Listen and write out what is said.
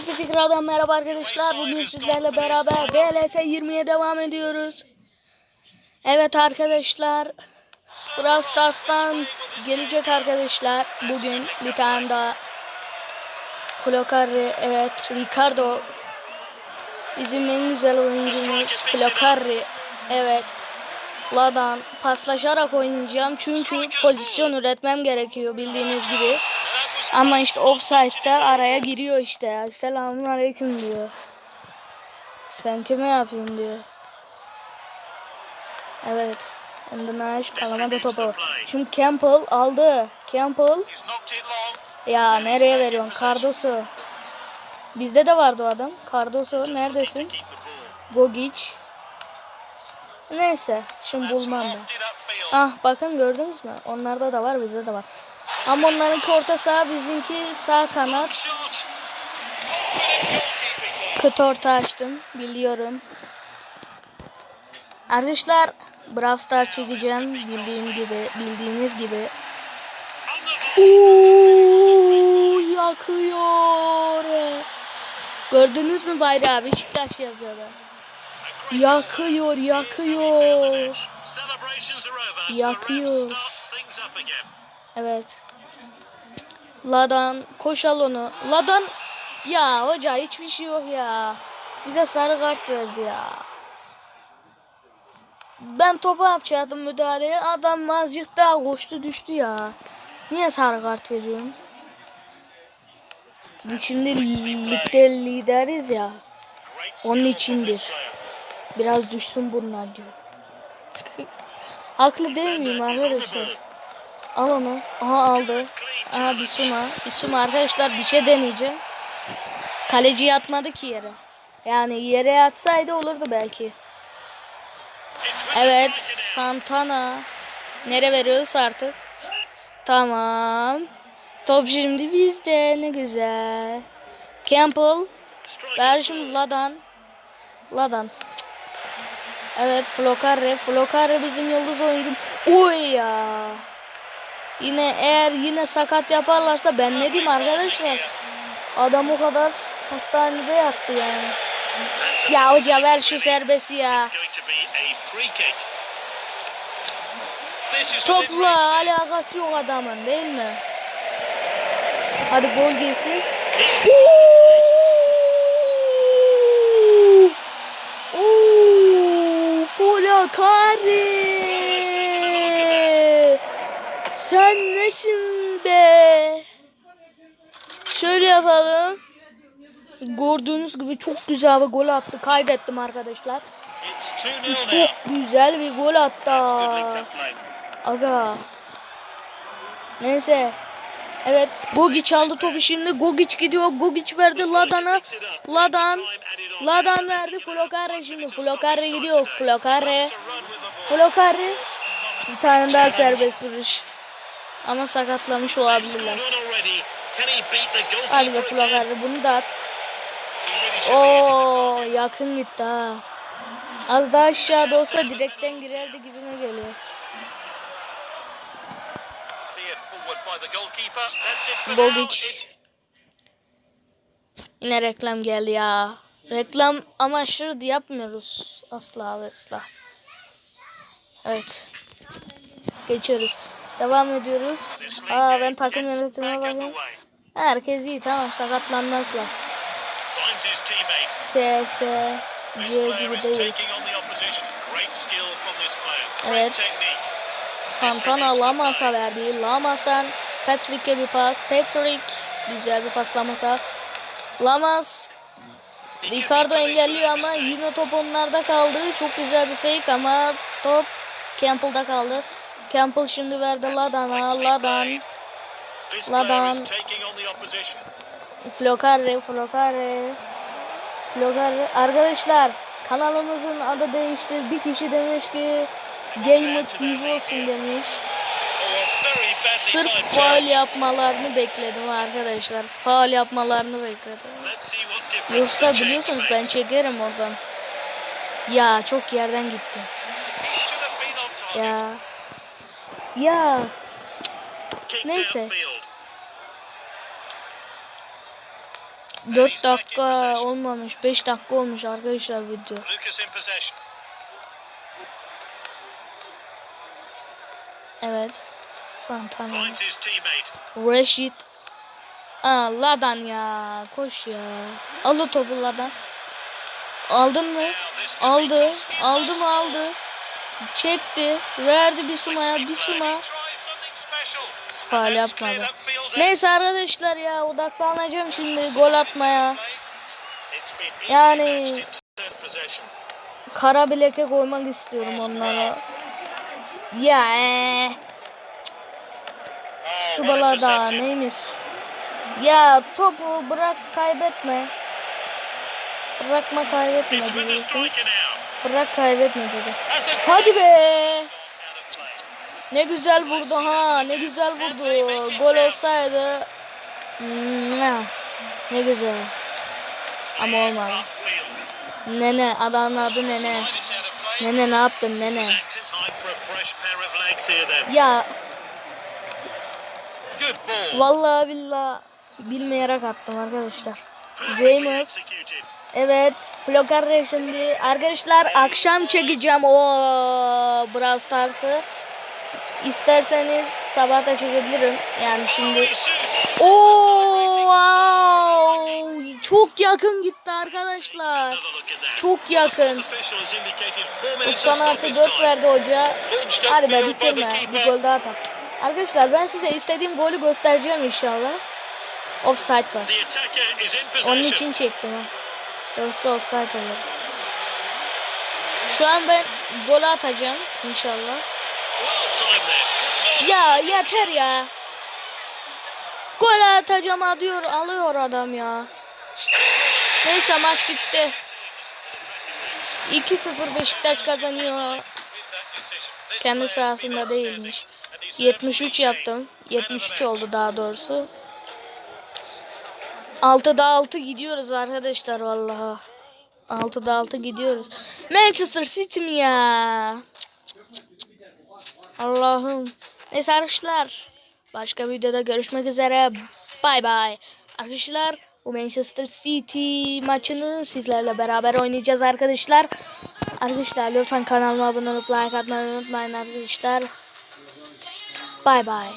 Herkese tekrardan merhaba arkadaşlar. Bugün sizlerle beraber DLS 20'ye devam ediyoruz. Evet arkadaşlar. Brawl Stars'tan gelecek arkadaşlar. Bugün bir tane daha. Flocarri, evet Ricardo. Bizim en güzel oyuncumuz Flocarri. Evet. Ladan paslaşarak oynayacağım. Çünkü pozisyon üretmem gerekiyor bildiğiniz gibi. Ama işte offside'da araya giriyor işte ya. Selamun aleyküm diyor. Sen kime yapıyorsun diyor. Evet. Endonaş kalamadı topu. Şimdi Campbell aldı. Campbell. Ya nereye veriyorsun? Cardoso. Bizde de vardı o adam. Cardoso neredesin? Gogic. Neyse. Şimdi bulmam ben. Ah bakın gördünüz mü? Onlarda da var bizde de var. Ama onlarınki orta saha bizimki sağ kanat. Kötü orta açtım biliyorum. Arkadaşlar Brawl Star çekeceğim bildiğin gibi bildiğiniz gibi. Uuu yakıyor. Gördünüz mü bayrağı Beşiktaş yazıyordu. Yakıyor yakıyor. Yakıyor. Evet. Ladan koşal onu. Ladan ya hoca hiçbir şey yok ya. Bir de sarı kart verdi ya. Ben topa yapacaktım müdahaleye. Adam azıcık daha koştu düştü ya. Niye sarı kart veriyorsun? Biz şimdi ligde lideriz ya. Onun içindir. Biraz düşsün bunlar diyor. Haklı değil miyim arkadaşlar? Al onu. Aha aldı. Aha Bisuma. Bisuma arkadaşlar bir şey deneyeceğim. Kaleci yatmadı ki yere. Yani yere yatsaydı olurdu belki. Evet. Santana. Nere veriyoruz artık? Tamam. Top şimdi bizde. Ne güzel. Campbell. Ver şimdi Ladan. Ladan. Evet Flocarre. Flocarre bizim yıldız oyuncum. Oy ya. Yine eğer yine sakat yaparlarsa ben ne diyeyim arkadaşlar. Adam o kadar hastanede yattı yani. Ya hoca ver şu serbesti ya. Topla alakası yok adamın değil mi? Hadi gol gelsin. Oo! Folakari. Sen nesin be? Şöyle yapalım. Gördüğünüz gibi çok güzel bir gol attı. Kaydettim arkadaşlar. Çok güzel bir gol attı. Aga. Neyse. Evet Gogic aldı topu şimdi. Gogic gidiyor. Gogic verdi Ladan'a. Ladan. Ladan verdi Flokare şimdi. Flokare gidiyor. Flokare. Flokare. Bir tane daha serbest vuruş. Ama sakatlamış olabilirler. Hadi be Flokare bunu da at. Oo yakın gitti ha. Az daha aşağıda olsa direkten girerdi gibime geliyor. Bogic. Yine reklam geldi ya. Reklam amaçlı yapmıyoruz. Asla asla. Evet. Geçiyoruz. Devam ediyoruz. Aa ben takım yönetimine bakayım. Herkes iyi tamam sakatlanmazlar. S, S, C gibi değil. Evet. Santana Lamas'a verdi. Lamas'tan Patrick'e bir pas. Patrick güzel bir paslamasa. Lamas Ricardo engelliyor ama yine top onlarda kaldı. Çok güzel bir fake ama top Campbell'da kaldı. Campbell şimdi verdi Ladan'a. Ladan. Ladan. Flokare, Flokare. Flokare. Arkadaşlar kanalımızın adı değişti. Bir kişi demiş ki Gamer TV olsun demiş. Sırf faul yapmalarını bekledim arkadaşlar. Faul yapmalarını bekledim. Yoksa biliyorsunuz ben çekerim oradan. Ya çok yerden gitti. Ya. Ya. Neyse. 4 dakika olmamış. 5 dakika olmuş arkadaşlar video. Evet. Santana. Reşit. Aa Ladan ya. Koş ya. Al o topu Ladan. Aldın mı? Aldı. Aldı mı aldı. Çekti. Verdi bir sumaya bir suma. Faal yapmadı. Neyse arkadaşlar ya odaklanacağım şimdi gol atmaya. Yani-. Kara bileke koymak istiyorum onlara. Ya. Oh, Şu balada neymiş? Ya topu bırak kaybetme. Bırakma kaybetme diyecektim. Bırak kaybetme dedi. Hadi be. Ne güzel vurdu ha. Ne güzel vurdu. Gol olsaydı. Ne güzel. Ama olmadı. Nene adamın adı Nene. Nene ne yaptın Nene? Ya vallahi billahi bilmeyerek attım arkadaşlar. James. Evet, Flo şimdi arkadaşlar akşam çekeceğim o Brawl Stars'ı. İsterseniz sabah da çekebilirim. Yani şimdi Oo, wow! Çok yakın gitti arkadaşlar. Çok yakın. Official has indicated four minutes 90 of artı stoppage 4 time. verdi hoca. Hadi be bitirme. Bir gol daha tak. Arkadaşlar ben size istediğim golü göstereceğim inşallah. Offside var. Onun için çektim ha. Yoksa offside olurdu. Şu an ben gol atacağım inşallah. Ya yeter ya. Gol atacağım alıyor, alıyor adam ya. Neyse maç bitti. 2-0 Beşiktaş kazanıyor. Kendi sahasında değilmiş. 73 yaptım. 73 oldu daha doğrusu. 6'da 6 gidiyoruz arkadaşlar vallahi. 6'da 6 gidiyoruz. Manchester City mi ya? Allah'ım. Neyse arkadaşlar. Başka videoda görüşmek üzere. Bay bay. Arkadaşlar bu Manchester City maçını sizlerle beraber oynayacağız arkadaşlar. Arkadaşlar lütfen kanalıma abone olup like atmayı unutmayın arkadaşlar. Bay bay.